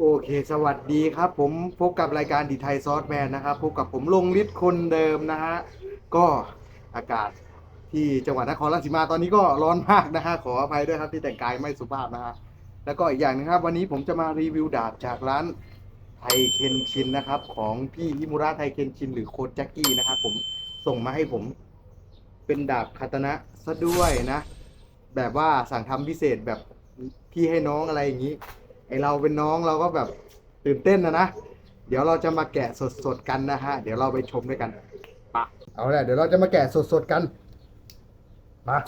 โอเค สวัสดีครับผมพบกับรายการดีไทยซอสแมนนะครับพบกับผมลงฤทธิ์คนเดิมนะฮะก็อากาศที่จังหวัดนครราชสีมาตอนนี้ก็ร้อนมากนะฮะขออภัยด้วยครับที่แต่งกายไม่สุภาพนะฮะแล้วก็อีกอย่างหนึงครับ วันนี้ผมจะมารีวิวดาบจากร้านไทเคนชินนะครับของพี่ฮิมุระไทเคนชินหรือโคจ็กกี้นะครับผมส่งมาให้ผมเป็นดาบคาตนะซะด้วยนะ แบบว่าสั่งทำพิเศษแบบพี่ให้น้องอะไรอย่างนี้ ไอเราเป็นน้องเราก็แบบตื่นเต้นนะนะ เดี๋ยวเราจะมาแกะสดๆกันนะฮะ เดี๋ยวเราไปชมด้วยกันปะเอาละเดี๋ยวเราจะมาแกะสดๆกันมา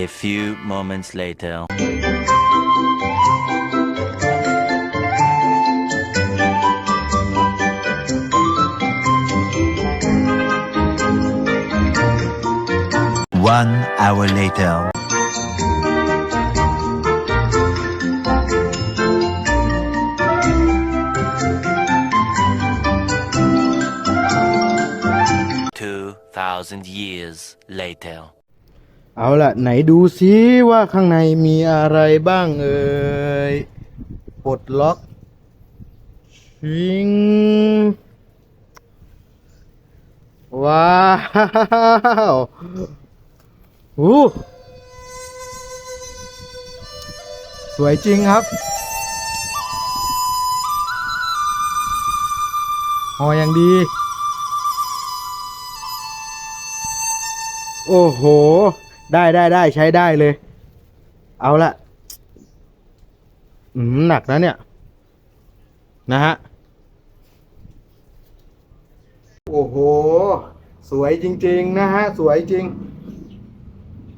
A few moments later. One hour later. Two thousand years later. เอาละไหนดูซิว่าข้างในมีอะไรบ้างเอ่ยปลดล็อกชิงว้าว อู้สวยจริงครับห่ออย่างดี โอ้โห ได้ได้ได้ใช้ได้เลย เอาละอืมหนักนะเนี่ย นะฮะ โอ้โห สวยจริง ๆ นะฮะ สวยจริง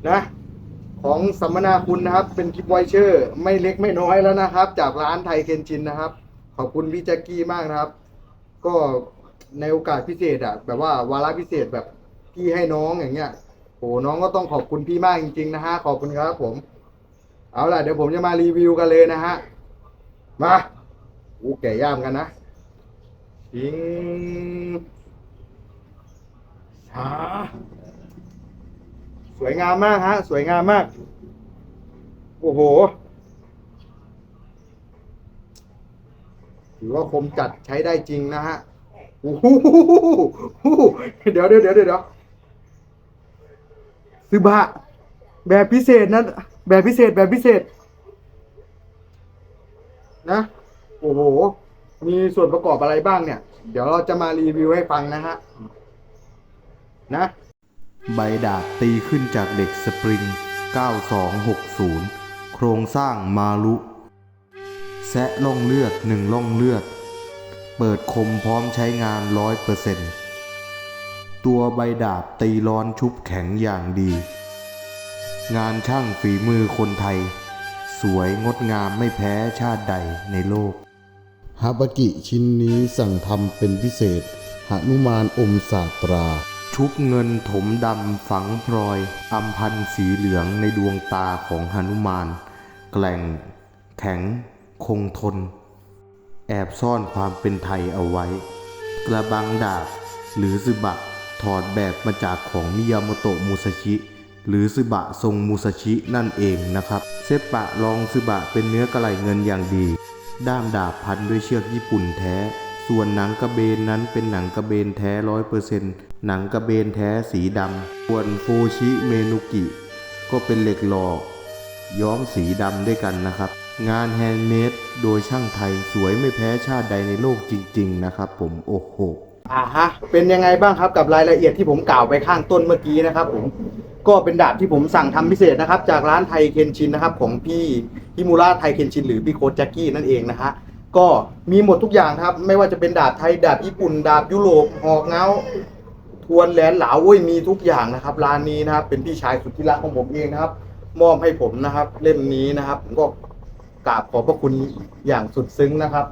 นะ ของสัมมนาคุณนะครับ เป็นกิฟต์ไวเชอร์ ไม่เล็กไม่น้อยแล้วนะครับ จากร้านไทยเคนชินนะครับ ขอบคุณพี่แจ็คกี้มากนะครับ ก็ในโอกาสพิเศษอะแบบว่าวาระพิเศษแบบพี่ให้น้องอย่างเงี้ยโอ้น้องก็ต้องขอบคุณพี่มากจริงๆนะฮะขอบคุณครับผม เอาล่ะเดี๋ยวผมจะมารีวิวกันเลยนะฮะมาโอ้แก่ย่ามกันนะชิงชา สวยงามมากฮะ สวยงามมาก โอ้โหถือว่าคมจัดใช้ได้จริงนะฮะโอ้โหเดี๋ยวเดี๋ยวเดี๋ยวเดี๋ยวซึบะแบบพิเศษนะแบบพิเศษแบบพิเศษ นะ โอ้โห มีส่วนประกอบอะไรบ้างเนี่ย เดี๋ยวเราจะมารีวิวให้ฟังนะฮะ นะ ใบดาบตีขึ้นจากเด็กสปริง 9260 โครงสร้างมาลุ แซะล่องเลือดหนึ่งล่องเลือด เปิดคมพร้อมใช้งานร้อยเปอร์เซนต์ตัวใบดาบตีร้อนชุบแข็งอย่างดี งานช่างฝีมือคนไทย สวยงดงามไม่แพ้ชาติใดในโลกฮาบากิชิ้นนี้สั่งทำเป็นพิเศษหนุมานอมศาตรา ชุบเงินถมดำฝังพลอยอำพันสีเหลืองในดวงตาของหนุมาน แกล่ง แข็ง คงทน แอบซ่อนความเป็นไทยเอาไว้ กระบังดาบหรือซึบะถอดแบบมาจากของมิยาโมโตะมูซาชิ หรือซึบะทรงมูซาชินั่นเองนะครับ เซปะรองซึบะเป็นเนื้อกระไหลเงินอย่างดี ด้ามดาบพันด้วยเชือกญี่ปุ่นแท้ ส่วนหนังกระเบนนั้นเป็นหนังกระเบนแท้ร้อยเปอร์เซ็นต์หนังกระเบนแท้สีดำส่วนโฟชิเมนุกิ ก็เป็นเหล็กหล่อย้อมสีดำด้วยกันนะครับ งานแฮนด์เมดโดยช่างไทยสวยไม่แพ้ชาติใดในโลกจริง ๆ นะครับผมโอ้โหอ่าฮะ เป็นยังไงบ้างครับกับรายละเอียดที่ผมกล่าวไปข้างต้นเมื่อกี้นะครับผม ก็เป็นดาบที่ผมสั่งทำพิเศษนะครับ จากร้านไทยเคนชินนะครับ ของพี่ฮิมูระไทยเคนชินหรือพี่โคแจ็กกี้นั่นเองนะฮะ ก็มีหมดทุกอย่างครับ ไม่ว่าจะเป็นดาบไทยดาบญี่ปุ่น ดาบยุโรปหอกเงาทวนแหลนเหลาโอ้ยมีทุกอย่างนะครับร้านนี้นะครับ เป็นพี่ชายสุดที่รักของผมเองนะครับ มอบให้ผมนะครับ เล่มนี้นะครับผมก็กราบขอบพระคุณอย่างสุดซึ้งนะครับ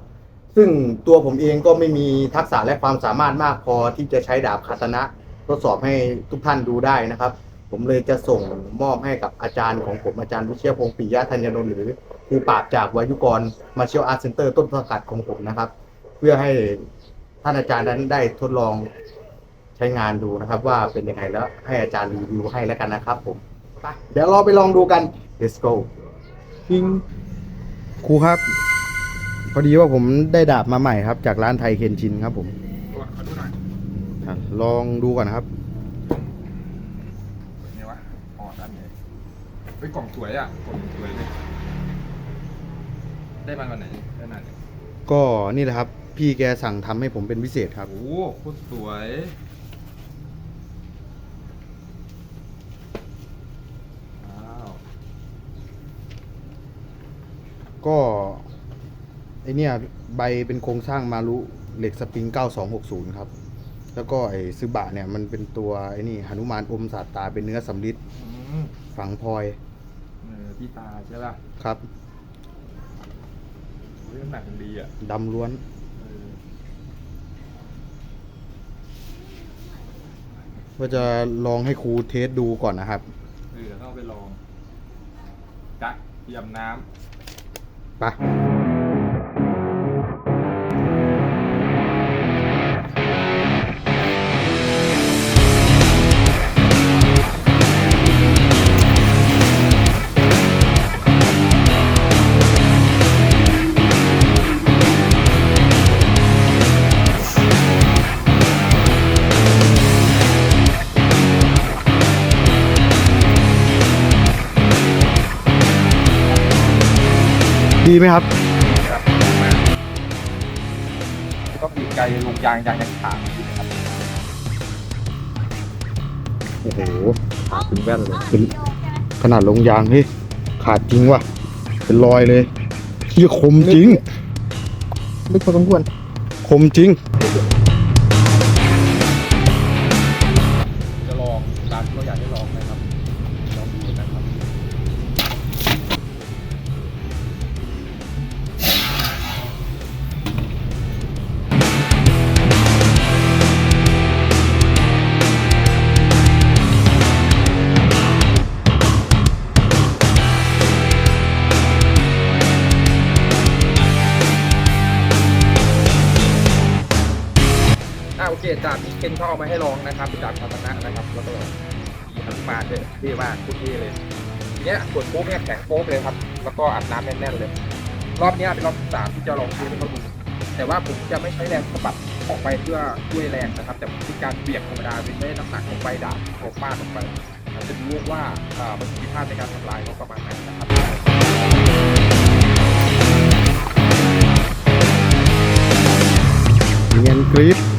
ซึ่งตัวผมเองก็ไม่มีทักษะและความสามารถมากพอที่จะใช้ดาบคาตนะทดสอบให้ทุกท่านดูได้นะครับ ผมเลยจะส่งมอบให้กับอาจารย์ของผมอาจารย์วิเชียพงศ์ปิยะธัญนนท์หรือ ครูปราบจากวายุกรมาเชียลอาร์ตเซ็นเตอร์ต้นสังกัดของผมนะครับ เพื่อให้ท่านอาจารย์นั้นได้ทดลองใช้งานดูนะครับ ว่าเป็นยังไงแล้วให้อาจารย์รีวิวให้แล้วกันนะครับผมไปเดี๋ยวเราไปลองดูกัน let's go พิงครูครับ พอดีว่าผมได้ดาบมาใหม่ครับ จากร้านไทยเคนชินครับผมตัวขอดูหน่อยอะลองดูก่อนนะครับเป็นไงวะอ๋อด้านไหนเฮ้ยกล่องสวยอะกล่องสวยเลย ได้มาวันไหนได้นานเนี่ยก็นี่แหละครับ พี่แกสั่งทำให้ผมเป็นพิเศษครับ โอ้โหโคตรสวยว้าวก็ไอเนี่ยใบเป็นโครงสร้างมารุเหล็กสปริง 9260 ครับ แล้วก็ไอซึบะเนี่ยมันเป็นตัวไอ้นี่หนุมานอมสาตตาเป็นเนื้อสำริดอืมฝังพลอยเออที่ตาใช่ป่ะ ครับ เรื่องหนักมันดีอะดำล้วนเออว่าจะลองให้ครูเทสดูก่อนนะครับ เออต้องเอาไปลองจักเตรียมน้ไป ดีไหมครับำครับมาก็ปีกไกลลงยางยางยังขาดอยู่นะครับโอ้โหถึงแว่นเลยเป็นขนาดลงยางเฮ้ยขาดจริงว่ะ เป็นรอยเลยเที่คมจริง ลึกพอสมควรคมจริง นี้เคนเขาเอามาให้ลองนะครับป็นดาบคาตานะนะครับแล้วก็มีฮนุมานด้วยเท่มากพูดเท่เลยทีเนี้ยกดโป๊กเนี่ยแข็งโป๊กเลยครับ แล้วก็อัดน้ำแน่นๆเลย รอบนี้เป็นรอบที่สามที่จะลองเทสให้เขาดูแต่ว่าผมจะไม่ใช้แรงสะบัดออกไปเพื่อช่วยแรงนะครับ แต่เป็นการเบี่ยงธรรมดาเป็นไม่ได้น้ำหนักลงไปดาบโขกฟาดลงไปจะรู้ว่าอ่าประสิทธิภาพในการทำลายเขาประมาณไหนนะครับเงียนกรี๊ด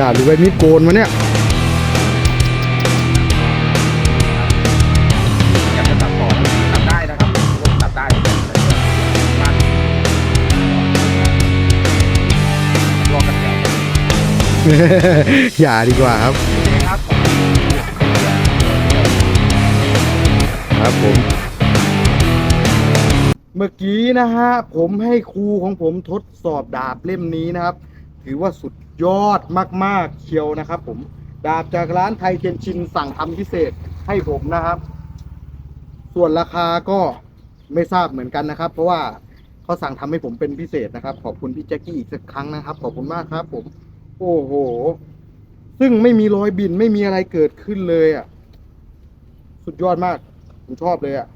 ดาบหรือใบมีดโกนมาเนี่ยอยากจะตัดต่อตัดได้นะครับผมตัดได้แต่บ้านรอกันแถวอย่าดีกว่าครับครับครับผม เมื่อกี้นะฮะ ผมให้ครูของผมทดสอบดาบเล่มนี้นะครับ ถือว่าสุด ยอดมากๆเชียวนะครับ ผม ดาบจากร้านไทยเทียนชินสั่งทำพิเศษให้ผมนะครับ ส่วนราคาก็ไม่ทราบเหมือนกันนะครับ เพราะว่าเขาสั่งทำให้ผมเป็นพิเศษนะครับ ขอบคุณพี่แจ็คกี้อีกสักครั้งนะครับ ขอบคุณมากครับ ผม โอ้โห ซึ่งไม่มีรอยบินไม่มีอะไรเกิดขึ้นเลยอะ สุดยอดมาก ผมชอบเลยอะ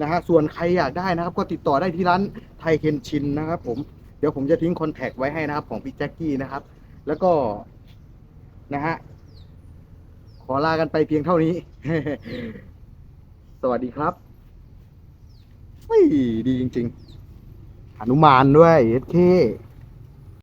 นะฮะ ส่วนใครอยากได้นะครับ ก็ติดต่อได้ที่ร้านไทยเคนชินนะครับ ผม เดี๋ยวผมจะทิ้งคอนแทคไว้ให้นะครับ ของพี่แจ็คกี้นะครับ แล้วก็นะฮะ ขอลากันไปเพียงเท่านี้ สวัสดีครับเฮ้ยดีจริง ๆ หนุมานด้วยเอสเค